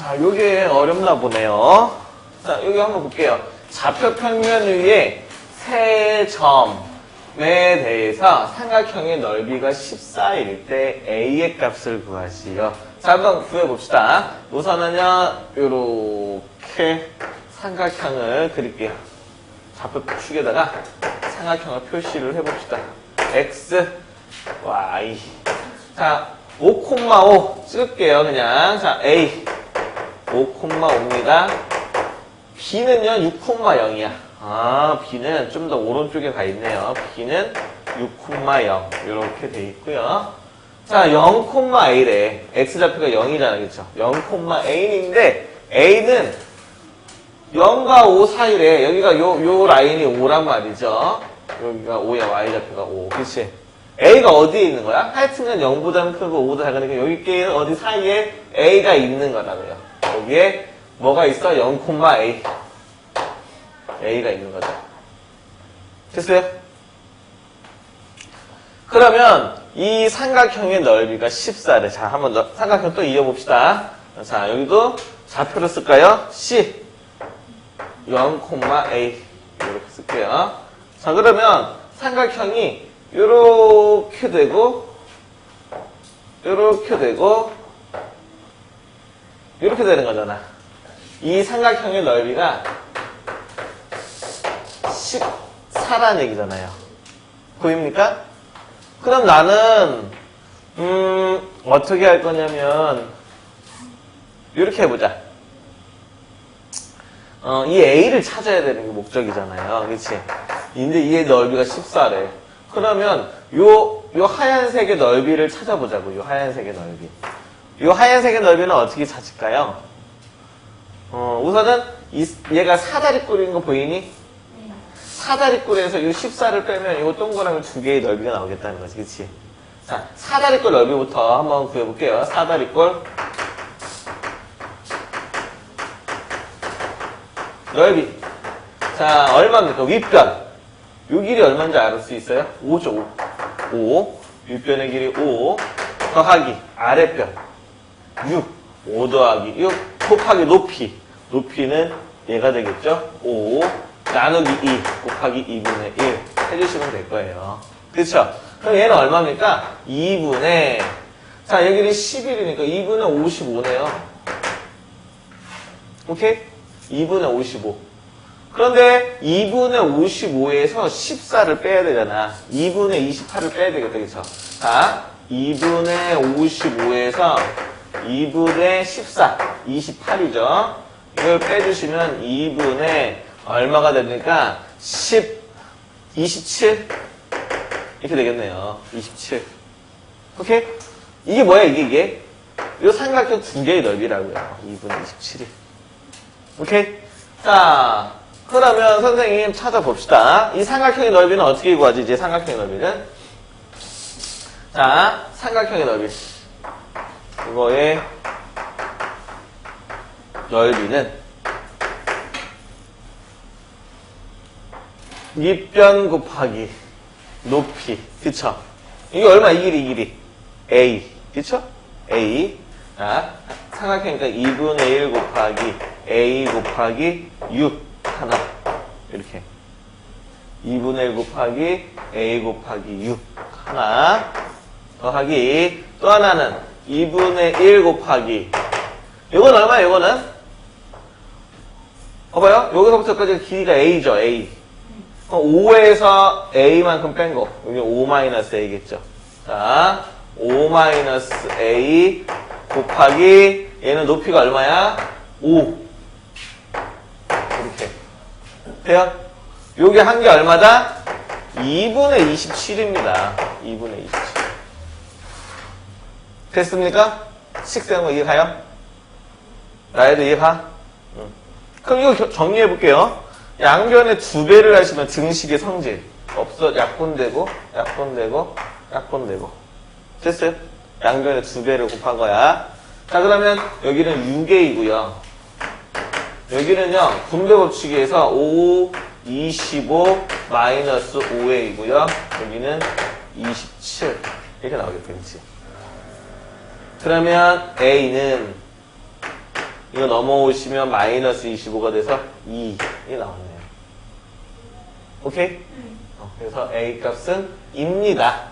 자, 요게 어렵나 보네요. 자, 여기 한번 볼게요. 좌표 평면 위에 세 점에 대해서 삼각형의 넓이가 14일 때 A의 값을 구하시오. 자, 한번 구해봅시다. 우선은요, 요렇게 삼각형을 그릴게요. 좌표 축에다가 삼각형을 표시를 해봅시다. X, Y. 자, 5,5 찍을게요, 그냥. 자, A. 5,5입니다. B는요, 6,0이야. 아, B는 좀 더 오른쪽에 가 있네요. B는 6,0. 이렇게 돼 있고요. 자, 0,A래. X좌표가 0이잖아, 그쵸? 0,A인데, A는 0과 5 사이래. 여기가 요, 요 라인이 5란 말이죠. 여기가 5야, Y좌표가 5. 그치? A가 어디에 있는 거야? 하여튼은 0보다는 크고 5보다 작으니까 여기 게 어디 사이에 A가 있는 거라고요. 여기에 뭐가 있어? 0,A. A가 있는 거죠. 됐어요? 그러면 이 삼각형의 넓이가 14래. 자, 한번 더- 삼각형 또 이어봅시다. 자, 여기도 좌표를 쓸까요? C. 0,A. 이렇게 쓸게요. 자, 그러면 삼각형이 이렇게 되고, 이렇게 되고, 이렇게 되는 거잖아. 이 삼각형의 넓이가 14란 얘기잖아요. 보입니까? 그럼 나는, 음, 어떻게 할 거냐면, 이렇게 해보자. 어, 이 A를 찾아야 되는 게 목적이잖아요. 그치? 근데 이의 넓이가 14래. 그러면 요, 요 하얀색의 넓이를 찾아보자고, 요 하얀색의 넓이. 요 하얀색의 넓이는 어떻게 찾을까요? 어, 우선은 이, 얘가 사다리꼴인 거 보이니? 사다리꼴에서 이 14를 빼면 이 동그라미 두 개의 넓이가 나오겠다는 거지, 그치? 자, 사다리꼴 넓이부터 한번 구해볼게요. 사다리꼴. 넓이. 자, 얼마입니까? 윗변. 요 길이 얼마인지 알 수 있어요? 5죠, 5. 5. 윗변의 길이 5. 더하기. 아랫변. 6. 5 더하기 6. 곱하기 높이. 높이는 얘가 되겠죠? 5. 나누기 2. 곱하기 2분의 1. 해주시면 될 거예요. 그쵸? 그럼 얘는 얼마입니까? 2분의. 자, 여기는 11이니까 2분의 55네요. 오케이? 2분의 55. 그런데 2분의 55에서 14를 빼야 되잖아. 2분의 28을 빼야 되겠다, 그쵸? 자, 2분의 55에서 2분의 14, 28이죠? 이걸 빼주시면 2분의 얼마가 됩니까? 10, 27? 이렇게 되겠네요. 27. 오케이? 이게 뭐야, 이게, 이게? 이 삼각형 두 개의 넓이라고요. 2분의 27이. 오케이? 자, 그러면 선생님 찾아봅시다. 이 삼각형의 넓이는 어떻게 구하지? 이제 삼각형의 넓이는? 자, 삼각형의 넓이. 이거의 넓이는 밑변 곱하기 높이. 그쵸? 이게 얼마? 이 길이, 이 길이. A. 그쵸? A. 자, 삼각형이니까 2분의 1 곱하기 A 곱하기 6 하나. 이렇게. 2분의 1 곱하기 A 곱하기 6 하나. 더하기 또 하나는 2분의 1 곱하기 이건 얼마야 이거는? 봐봐요. 여기서부터까지 길이가 A죠, A. 5에서 A만큼 뺀 거. 여기 5-A겠죠. 자, 5-A 곱하기 얘는 높이가 얼마야? 5. 이렇게. 돼요? 요게 한게 얼마다? 2분의 27입니다. 2분의 27. 됐습니까? 식세는 거 이해가요? 나에도 이해가? 응. 그럼 이거 겨- 정리해 볼게요. 양변에 두 배를 하시면 등식의 성질. 없어, 약분되고, 약분되고, 약분되고. 됐어요? 양변에 두 배를 곱한 거야. 자, 그러면 여기는 6A이고요. 여기는요, 분배 법칙에서 5, 25, 마이너스 5A이고요. 여기는 27. 이렇게 나오겠죠, 그치? 그러면 A는 이거 넘어오시면 마이너스 25가 돼서 2이 나오네요. 오케이? 어, 그래서 A 값은 입니다.